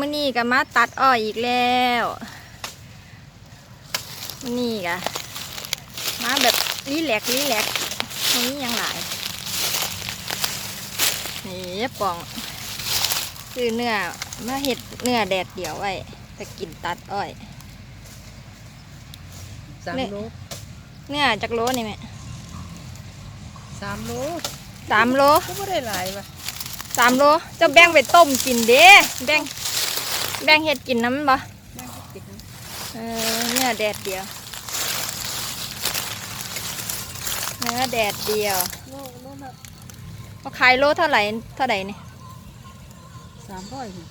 มื้อนี้ก็มาตัดอ้อยอีกแล้วมื้อนี้ก็มาแบบรีแลกซ์รีแลกซ์มันมีหยังหลายนี่ป่องซื้อเนื้อมาเห็ดเนื้อแดดเดียวไว้จะกินตัดอ้อยสามเนี่ยโลเนื้อจักโลนี่แม่สามโลสามโลก็ไม่ได้หลายว่ะสามโลเจะแบ่งไปต้มกินเด้แบ่ง แบ่งเห็ดกินน้ำบ่แม่งก็ติดนะเออเนื้อแดดเดียว เนื้อแดดเดียวโลโลละเขาขายโลเท่าไหร่เท่าไหร่นี่สามร้อยนี่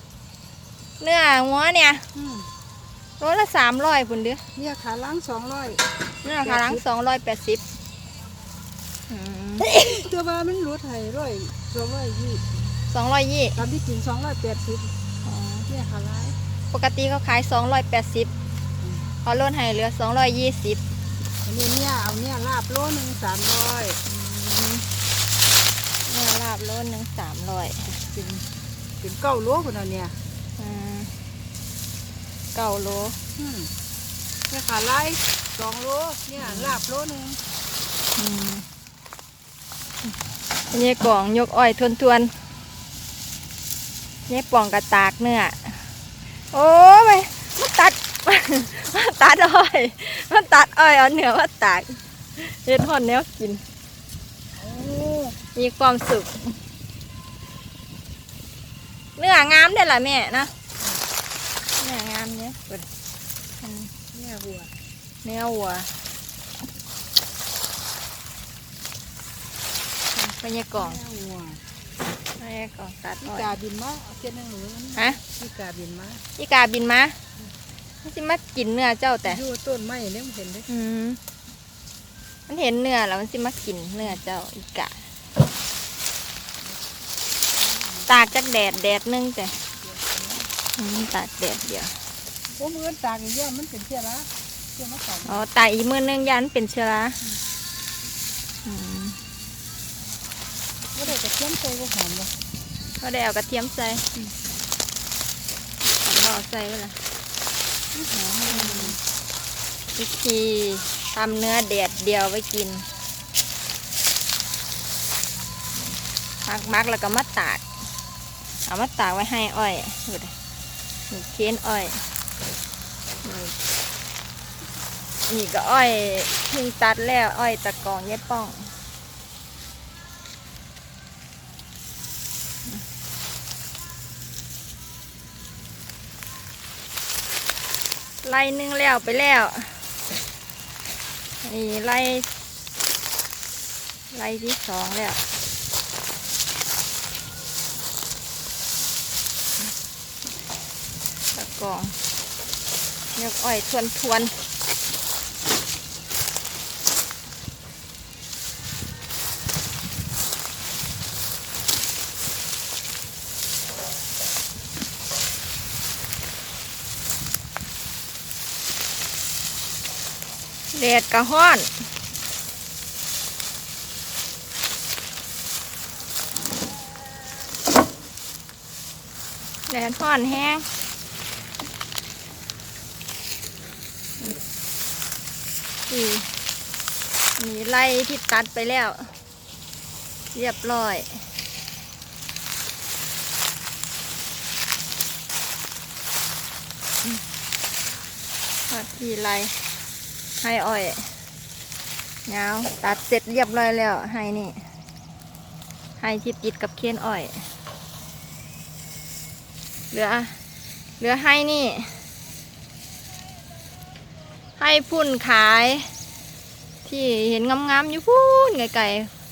เนื้อหัวเนี่ยอืมโลละสามร้อยพุ่นเด้อเนี่ยขาล้างสองร้อยเนื้อขาหลังสองร้อยแปดสิบตัวว่ามันลดให้ร้อยสองร้อยยี่สองร้อยยี่ตามที่จริงสองร้อยแปดสิบ เนี่ยขาล้างปกติเขาขายสองร้อยแปดสิบเขาลดให้เหลือสองร้อยยี่สิบอันนี้เนี่ยเอาเนี่ยลาบโลหนึ่งสามร้อยเนื้อลาบโลหนึ่งสามร้อยเป็นเป็นเก้าโลคนเอาเนี่ยเก้าโลอืมเนี่ยขาล้างสองโลเนี่ยลาบโลหนึ่งอืมนี่กล่องยกอ้อยทวนท วนๆนี่ป่องกระตากเนื้อ โอ้ยมันตัดมันตัดอ้อยมันตัดอ้อยเอาเนื้อมาตากเฮ็ดหอนแนวกินโอ้มีความสุข เนื้องามได้อล่ะแม่นะเนื้องามเนี่ยเปิดอืมเนี่ยหัว เนื้อวัวบรรยากาศเนี่ยหัวบรรยากาศตัดพี่อ้อยกาบินมาเอาเส้นหนึ่งหรือฮะพี่กาบินมาอีกาบินมามันสิมากินเนื้อเจ้าแต่ อยู่ต้นไม้เนี่ยมันเห็นเด้อืมมันเห็นเนื้อแล้วมันสิมากินเนื้อเจ้าอีกาตากจากแดดแดดหนึงแต่อืมตากแดดเดียว โอ้มือตากอย่างเงี้ยมันเป็นเชื้อราเชื้อมาตากอ๋อตากอีกมือหนึงยันเป็นเชื้อราอืม ไม่ได้กระเทียมโตก็หอมเลยก็ได้เอากระเทียมใส่สำรอใส่ไว้ละหอมวิธีทำเนื้อแดดเดียวไว้กินมักมักแล้วก็มาตากเอามาตากไว้ให้อ้อยดูดินี่เค้นอ้อยนี่นี่ก็อ้อยเพิ่งตัดแล้วอ้อยตะกองเย็บป้อง ไล่หนึงแล้วไปแล้วนี่ไล่ไล่ที่สองแล้วตะกองยกอ้อยทวนทวน แดดกระห้อนแดดห้อนแห้งนี่มีไล่ที่ตัดไปแล้ว เรียบร้อยตัดที่ไล่ ให้อ้อยเงาตัดเสร็จเรียบร้อยแล้วให้นี่ให้ที่ติดกับเคียนอ้อย เหลือ เหลือให้นี่ ให้พุ่นขาย ที่เห็นงามๆอยู่พุ่นไกล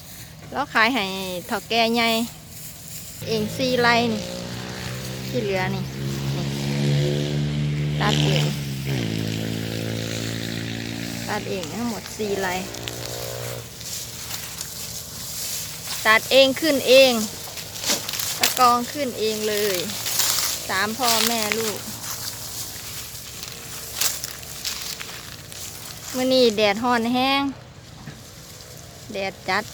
ๆแล้วขายให้เถาแก่ใหญ่เองซีไรนี่ที่เหลือนี่นี่ตัดเอง ตัดเองทั้งหมดสี่ไรตัดเองขึ้นเอง ตะกองขึ้นเองเลยสามพ่อแม่ลูกมื่อนี้แดดฮ้อนแห้ง แดดจัด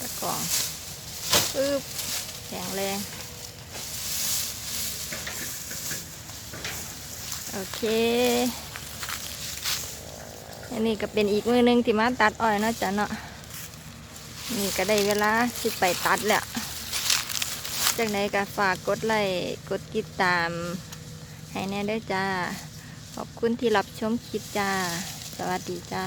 มกองปึ๊บแข็งแรง โอเค อันนี้ก็เป็นอีกมือหนึงที่มาตัดอ้อยเนาะจ้ะเนาะ นี่ก็ได้เวลาสิไปตัดแล้ว จากไหนก็ฝากกดไลค์กดติดตาม ให้แน่ด้วยจ้า ขอบคุณที่รับชมคลิปจ้า สวัสดีจ้า